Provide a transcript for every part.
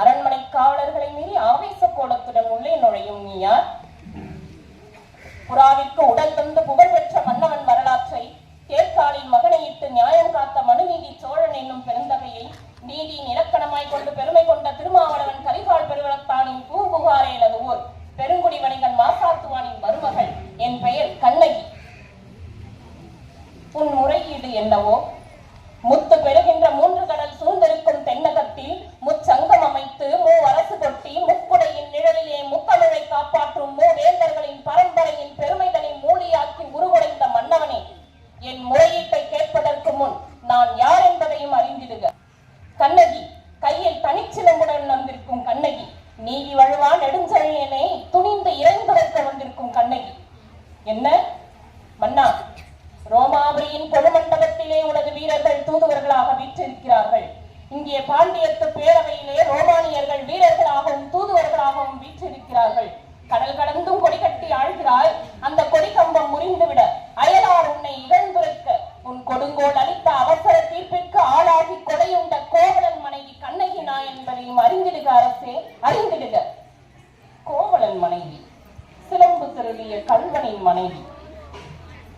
அரண்மனை காவலர்களை மீறி ஆவேச கோலத்துடன் உள்ளே நுழையும் நீ யார் புறாவிற்கு உடல் தந்து புகழ்பெற்ற மன்னவன் வரலாற்றை தேர்காலில் மகனையிட்டு நியாயம் காத்த மனுநீதி சோழன் என்னும் பெருந்தகையை நீதியின் இலக்கணமாய் கொண்டு பெருமை கொண்ட திருமாவளவன் கரிகால் பெருவளத்தானின் பூபுகாரே லகுவோர். பெருங்குடி வணிகன் மாசாத்துவானின் மருமகள். என் பெயர் கண்ணகி. உன் முறையீடு என்னவோ? முத்து பெரு நீதி வழுவா நெடுஞ்செழியனை துணிந்து இறைந்து வந்திருக்கும் கண்ணகி. என்ன? மன்னா ரோமாபுரியின் கொழுமண்டபத்திலே உனது வீரர்கள் தூதுவர்களாக வீற்றிருக்கிறார்கள். இங்கே பாண்டியத்து பேரவையிலே ரோமானியர்கள் வீரர்களாகவும் தூதுவர்களாகவும் வீற்றிருக்கிறார்கள். கடல் கடந்தும் கொடி கட்டி ஆழ்கிறாய். அந்த கொடி கம்பம் முறிந்துவிட அயலார் உன்னை இகழ்ந்துரைக்க. உன் கொடுங்கோல் அளித்த அவசர தீர்ப்பிற்கு ஆளாகி கொடையும் கோவலன் மனைவி கண்ணகி நாய் என்பதையும் அறிந்திடுக அரசே அறிந்திடுக கோவலன் மனைவி சிலம்பு திருளிய கல்வனின் மனைவி.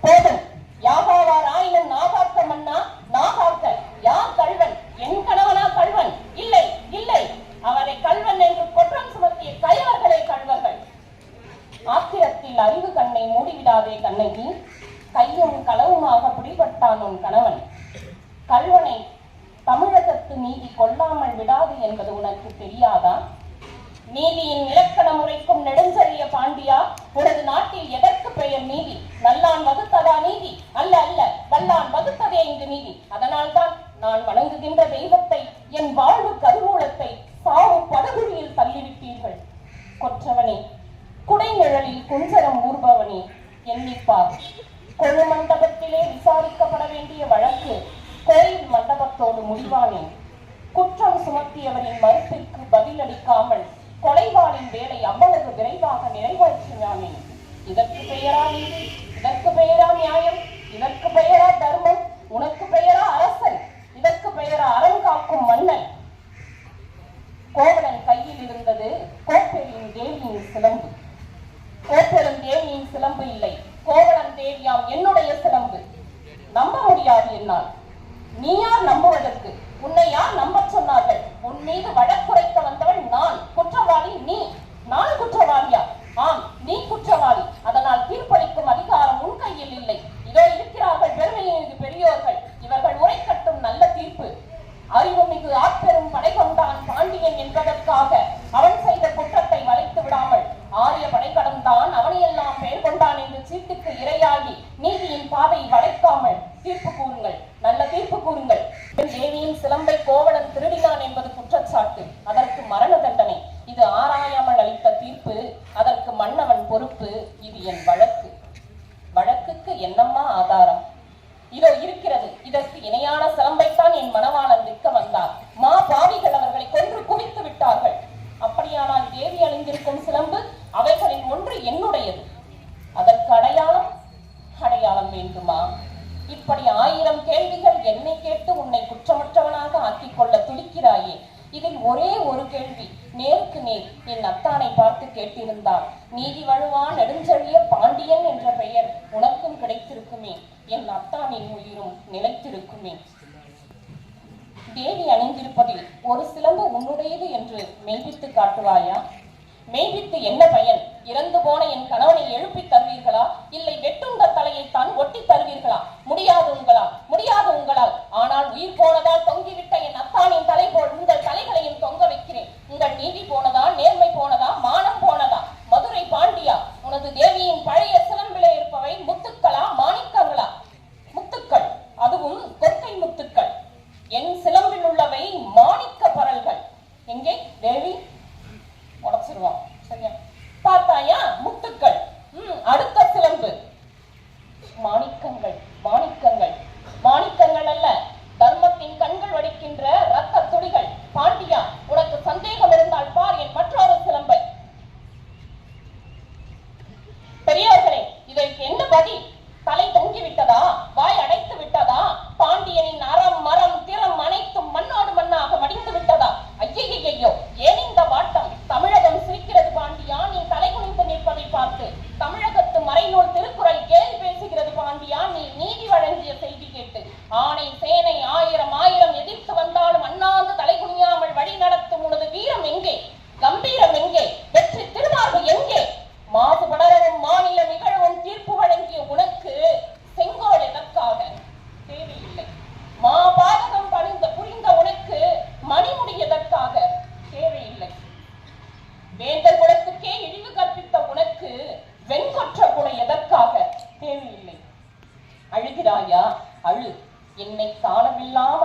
போதும். யாகாவார் ஆயினும் நாகாக்க மன்னா நாகாக்க யார் கல்வன் என் கணவனா கல்வன் இல்லை இல்லை. அவரை கல்வன் என்று குற்றம் சுமத்திய கயவர்களே கல்வர்கள் ஆத்திரத்தில் அறிவு கண்ணை மூடிவிடாதே கண்ணகி. கையும் களவுமாக பிடிபட்டான் உன் கணவன். கல்வனை தமிழகத்து நீதி கொல்லாமல் விடாது என்பது உனக்கு தெரியாதா? நீதியின் இலக்கண முறைக்கும் நெடுஞ்சரிய பாண்டியா உனது நாட்டில் எதற்கு பெயர் நீதி? நல்லான் வகுத்ததா நீதி? அல்ல அல்ல வல்லான் வகுத்ததே இங்கு நீதி. அதனால்தான் நான் வணங்குகின்ற தெய்வத்தை என் வாழ்வு கருவூலத்தை சாவு படுகுழியில் தள்ளிவிட்டீர்கள். கொற்றவனே குடைநிழலில் குஞ்சரம் ஊர்பவனே எண்ணிப்பார் கொழு மண்டபத்திலே விசாரிக்கப்பட வேண்டிய வழக்கு கோயில் மண்டபத்தோடு முடிவானேன் குற்றம் சுமத்தியவரின் மறுப்பிற்கு பதிலளிக்காமல் கொலைவாளின் வேலை அவ்வளவு விரைவாக நிறைவேற்றினானே. இதற்கு பெயரா நீதி இதற்கு பெயரா நியாயம் இதற்கு பெயரா தர்மம் உனக்கு பெயரா அரசன் இதற்கு பெயரா அறம் காக்கும் மன்னன். கோவலன் கையில் இருந்தது கோப்பெரியின் தேவியின் சிலம்பு. கோப்பெரும் தேவியின் சிலம்பு இல்லை. கோவலன் தேவியாம் என்னுடைய சிலம்பு. நம்ப முடியாது என்னால். நீ யார் நம்புவதற்கு பொறுப்பு இது என் வழக்கு. வழக்குக்கு என்னம்மா ஆதாரம்? இதோ இருக்கிறது. இதற்கு இணையான சிலம்பைத்தான் என் மனவாளன் விற்க வந்தார். மா பாவிகள் அவர்களை கொன்று குவித்து விட்டார்கள். அப்படியானால் தேவி அணிந்திருக்கும் சிலம்பு அவைகளில் ஒன்று என்னுடையது. அதற்கு அடையாளம்? அடையாளம் வேண்டுமா? இப்படி ஆயிரம் கேள்விகள் என்னை கேட்டு உன்னை குற்றமற்றவனாக ஆக்கிக் கொள்ள துடிக்கிறாயே. இதில் ஒரே ஒரு கேள்வி. நேருக்கு நேர் என் அத்தானை பார்த்து கேட்டிருந்தால் நீதி வழுவா நிலைத்திருக்குமே தேவி அணிந்திருப்பதில் ஒரு சிலம்பு உன்னுடையது என்று மெய்ப்பித்து காட்டுவாயா? மெய்வித்து என்ன பயன்? மாணிக்கங்கள். மாணிக்கங்கள் மாணிக்கங்கள் அல்ல தர்மத்தின் கண்கள் வடிக்கின்ற அழு என்னை காணவில்லாமல்